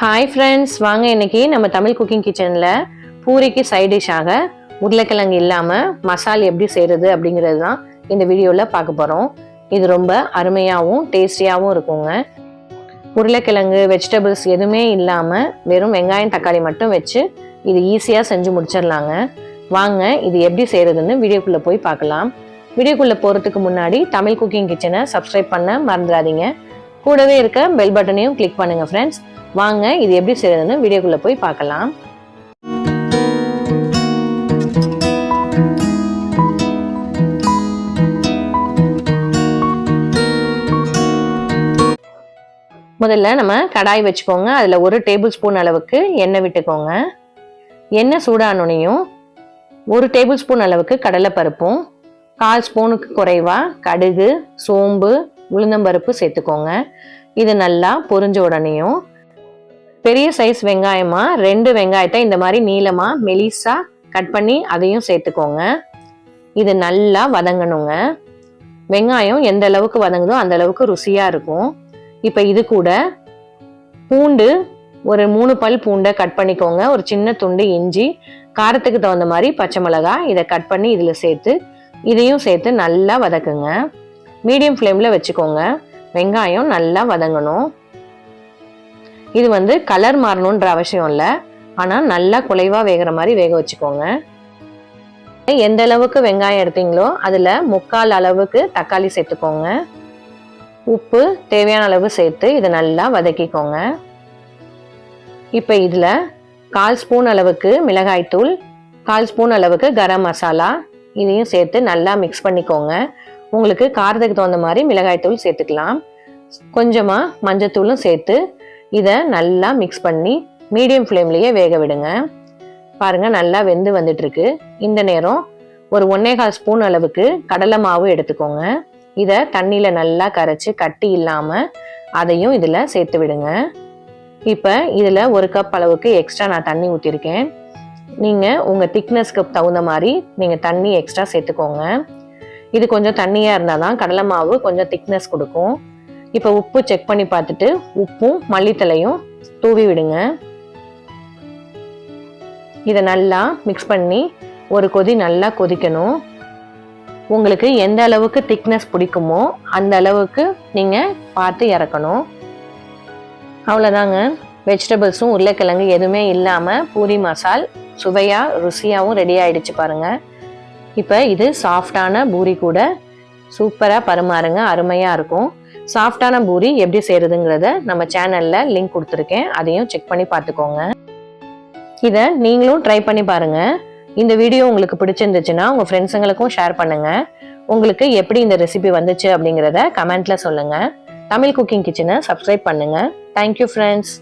Hi friends வாங்க இன்னைக்கு நம்ம தமிழ் குக்கிங் கிச்சனில் பூரிக்கு சைட் டிஷ்ஷாக உருளைக்கிழங்கு இல்லாமல் மசால் எப்படி செய்கிறது அப்படிங்கிறது தான் இந்த வீடியோவில் பார்க்க போகிறோம் இது ரொம்ப அருமையாகவும் டேஸ்டியாகவும் இருக்குங்க. உருளைக்கிழங்கு வெஜிடபிள்ஸ் எதுவுமே இல்லாமல் வெறும் வெங்காயம் தக்காளி மட்டும் வச்சு இது ஈஸியாக செஞ்சு முடிச்சிடலாங்க. வாங்க இது எப்படி செய்கிறதுன்னு வீடியோக்குள்ளே போய் பார்க்கலாம். வீடியோக்குள்ளே போகிறதுக்கு முன்னாடி தமிழ் குக்கிங் கிச்சனை சப்ஸ்கிரைப் பண்ண மறந்துடாதீங்க. கூடவே இருக்க பெல் பட்டனையும் கிளிக் பண்ணுங்கள் ஃப்ரெண்ட்ஸ் வாங்க இது எப்படி செய்யறதுன்னு வீடியோக்குள்ள போய் பார்க்கலாம். முதல்ல நம்ம கடாய் வச்சுக்கோங்க. அதில் ஒரு டேபிள் ஸ்பூன் அளவுக்கு எண்ணெய் விட்டுக்கோங்க. எண்ணெய் சூடானோனையும் ஒரு டேபிள் ஸ்பூன் அளவுக்கு கடலைப்பருப்பும் கால் ஸ்பூனுக்கு குறைவாக கடுகு சோம்பு உளுந்தம்பருப்பு சேர்த்துக்கோங்க. இது நல்லா பொரிஞ்ச உடனேயும் பெரிய சைஸ் வெங்காயமாக ரெண்டு வெங்காயத்தை இந்த மாதிரி நீளமாக மெலிசாக கட் பண்ணி அதையும் சேர்த்துக்கோங்க. இது நல்லா வதங்கணுங்க. வெங்காயம் எந்த அளவுக்கு வதங்குதோ அந்த அளவுக்கு ருசியாக இருக்கும். இப்போ இது கூட பூண்டு ஒரு மூணு பல் பூண்டை கட் பண்ணிக்கோங்க. ஒரு சின்ன துண்டு இஞ்சி காரத்துக்கு தகுந்த மாதிரி பச்சை மிளகா இதை கட் பண்ணி இதில் சேர்த்து இதையும் சேர்த்து நல்லா வதக்குங்க. மீடியம் ஃப்ளேமில் வச்சுக்கோங்க. வெங்காயம் நல்லா வதங்கணும். இது வந்து கலர் மாறணுன்ற அவசியம் இல்லை. ஆனால் நல்லா குலைவாக வேகிற மாதிரி வேக வச்சுக்கோங்க. எந்த அளவுக்கு வெங்காயம் எடுத்தீங்களோ அதில் முக்கால் அளவுக்கு தக்காளி சேர்த்துக்கோங்க. உப்பு தேவையான அளவு சேர்த்து இதை நல்லா வதக்கிக்கோங்க. இப்போ இதில் கால் ஸ்பூன் அளவுக்கு மிளகாய்த்தூள் கால் ஸ்பூன் அளவுக்கு கரம் மசாலா இதையும் சேர்த்து நல்லா மிக்ஸ் பண்ணிக்கோங்க. உங்களுக்கு காரத்துக்கு தகுந்த மாதிரி மிளகாய்த்தூள் சேர்த்துக்கலாம். கொஞ்சமாக மஞ்சத்தூளும் சேர்த்து இதை நல்லா மிக்ஸ் பண்ணி மீடியம் ஃப்ளேம்லேயே வேக விடுங்க. பாருங்கள் நல்லா வெந்து வந்துட்டுருக்கு. இந்த நேரம் ஒரு ஒன்னேகால் ஸ்பூன் அளவுக்கு கடலை மாவு எடுத்துக்கோங்க. இதை தண்ணியில் நல்லா கரைச்சி கட்டி இல்லாமல் அதையும் இதில் சேர்த்து விடுங்க. இப்போ இதில் ஒரு கப் அளவுக்கு எக்ஸ்ட்ரா நான் தண்ணி ஊற்றிருக்கேன் நீங்கள் உங்கள் திக்னஸ்க்கு தகுந்த மாதிரி நீங்கள் தண்ணி எக்ஸ்ட்ரா சேர்த்துக்கோங்க. இது கொஞ்சம் தண்ணியாக இருந்தால் தான் கடலை மாவு கொஞ்சம் திக்னஸ் கொடுக்கும். இப்போ உப்பு செக் பண்ணி பார்த்துட்டு உப்பும் மல்லித்தலையும் தூவி விடுங்க. இதை நல்லா மிக்ஸ் பண்ணி ஒரு கொதி நல்லா கொதிக்கணும். உங்களுக்கு எந்த அளவுக்கு திக்னஸ் பிடிக்குமோ அந்த அளவுக்கு நீங்கள் பார்த்து இறக்கணும். அவ்வளோதாங்க வெஜிடபிள்ஸும் உருளைக்கிழங்கு எதுவுமே இல்லாமல் பூரி மசால் சுவையாக ருசியாகவும் ரெடி ஆகிடுச்சு பாருங்கள் இப்போ இது சாஃப்டான பூரி கூட சூப்பராக பரிமாறுங்க அருமையாக இருக்கும். சாஃப்டான பூரி எப்படி செய்கிறதுங்கிறத நம்ம சேனலில் லிங்க் கொடுத்துருக்கேன். அதையும் செக் பண்ணி பார்த்துக்கோங்க. இதை நீங்களும் ட்ரை பண்ணி பாருங்கள் இந்த வீடியோ உங்களுக்கு பிடிச்சிருந்துச்சுன்னா உங்கள் ஃப்ரெண்ட்ஸுங்களுக்கும் ஷேர் பண்ணுங்கள் உங்களுக்கு எப்படி இந்த ரெசிபி வந்துச்சு அப்படிங்கிறத கமெண்ட்டில் சொல்லுங்கள் தமிழ் குக்கிங் கிச்சனை சப்ஸ்கிரைப் பண்ணுங்கள் தேங்க்யூ ஃப்ரெண்ட்ஸ்